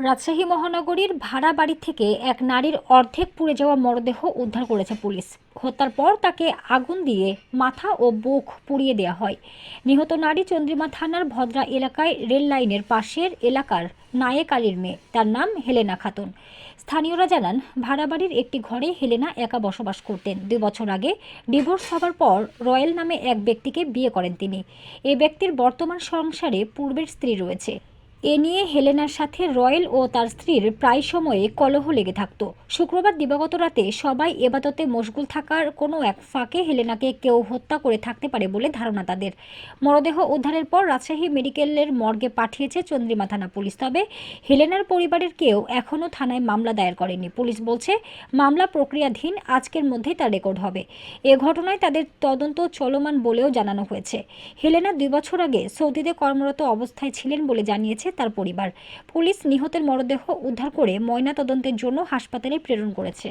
রাজশাহী মহানগরীর ভাড়া বাড়ি থেকে এক নারীর অর্ধেক পুড়ে যাওয়া মরদেহ উদ্ধার করেছে পুলিশ। হত্যার পর তাকে আগুন দিয়ে মাথা ও বুক পুড়িয়ে দেওয়া হয়। নিহত নারী চন্দ্রিমা থানার ভদ্রা এলাকায় রেল লাইনের পাশের এলাকার নায়েক আলীর মেয়ে। তার নাম হেলেনা খাতুন। স্থানীয়রা জানান, ভাড়া বাড়ির একটি ঘরে হেলেনা একা বসবাস করতেন। দুই বছর আগে ডিভোর্স হবার পর রয়েল নামে এক ব্যক্তিকে বিয়ে করেন তিনি। এ ব্যক্তির বর্তমান সংসারে পূর্বের স্ত্রী রয়েছে। এ নিয়ে হেলেনার সাথে রয়েল ও তার স্ত্রীর প্রায় সময়ে কলহ লেগে থাকত। শুক্রবার দিবাগত রাতে সবাই এবাদতে মশগুল থাকার কোনো এক ফাঁকে হেলেনাকে কেউ হত্যা করে থাকতে পারে বলে ধারণা তাদের। মরদেহ উদ্ধারের পর রাজশাহী মেডিকেলের মর্গে পাঠিয়েছে চন্দ্রিমা থানা পুলিশ। তবে হেলেনার পরিবারের কেউ এখনও থানায় মামলা দায়ের করেনি পুলিশ বলছে, মামলা প্রক্রিয়াধীন, আজকের মধ্যেই তার রেকর্ড হবে। এ ঘটনায় তাদের তদন্ত চলমান বলেও জানানো হয়েছে। হেলেনা দুই বছর আগে সৌদিতে কর্মরত অবস্থায় ছিলেন বলে জানিয়েছে করেছে তার পরিবার পুলিশ নিহতের মরদেহ উদ্ধার করে ময়না তদন্তের জন্য হাসপাতালে প্রেরণ করেছে